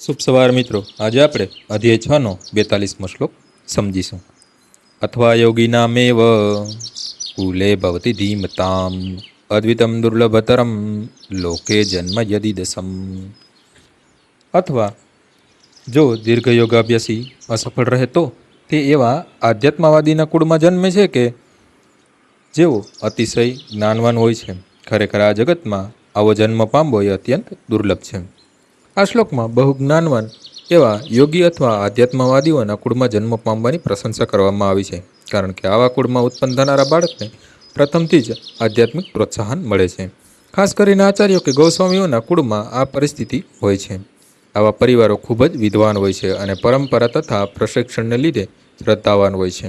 શુભ સવાર મિત્રો. આજે આપણે અધ્યાય છ નો બેતાલીસમો શ્લોક સમજીશું. અથવા યોગીનામેવ કુલે ભવતી ધીમતામ અદ્વિતમ દુર્લભતરમ લોકે જન્મ યદિદસમ અથવા, જો દીર્ઘ યોગાભ્યાસી અસફળ રહે તો તે એવા આધ્યાત્મવાદીના કુળમાં જન્મે છે કે જેઓ અતિશય જ્ઞાનવાન હોય છે. ખરેખર આ જગતમાં આવો જન્મ પામવો એ અત્યંત દુર્લભ છે. આ શ્લોકમાં બહુ જ્ઞાનવાન એવા યોગી અથવા આધ્યાત્મવાદીઓના કુળમાં જન્મ પામવાની પ્રશંસા કરવામાં આવી છે. કારણ કે આવા કુળમાં ઉત્પન્ન થનારા બાળકને પ્રથમથી જ આધ્યાત્મિક પ્રોત્સાહન મળે છે. ખાસ કરીને આચાર્યો કે ગૌસ્વામીઓના કુળમાં આ પરિસ્થિતિ હોય છે. આવા પરિવારો ખૂબ જ વિદ્વાન હોય છે અને પરંપરા તથા પ્રશિક્ષણને લીધે શ્રદ્ધાવાન હોય છે.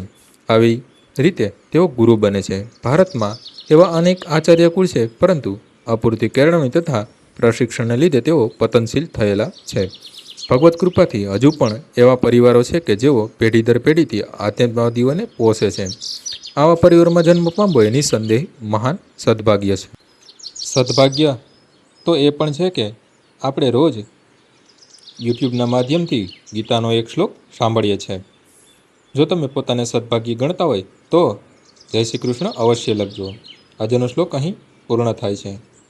આવી રીતે તેઓ ગુરુ બને છે. ભારતમાં એવા અનેક આચાર્ય કુળ છે, પરંતુ અપૂરતી કેળવણી તથા પ્રશિક્ષણને લીધે તેઓ પતનશીલ થયેલા છે. ભગવત કૃપાથી હજુ પણ એવા પરિવારો છે કે જેઓ પેઢી દર પેઢીથી આતંકવાદીઓને પોષે છે. આવા પરિવારમાં જન્મ પામવો એ નિસંદેહ મહાન સદભાગ્ય છે. સદભાગ્ય તો એ પણ છે કે આપણે રોજ યુટ્યુબના માધ્યમથી ગીતાનો એક શ્લોક સાંભળીએ છીએ જો તમે પોતાને સદભાગ્ય ગણતા હોય તો જય શ્રી કૃષ્ણ અવશ્ય લખજો. આજનો શ્લોક અહીં પૂર્ણ થાય છે.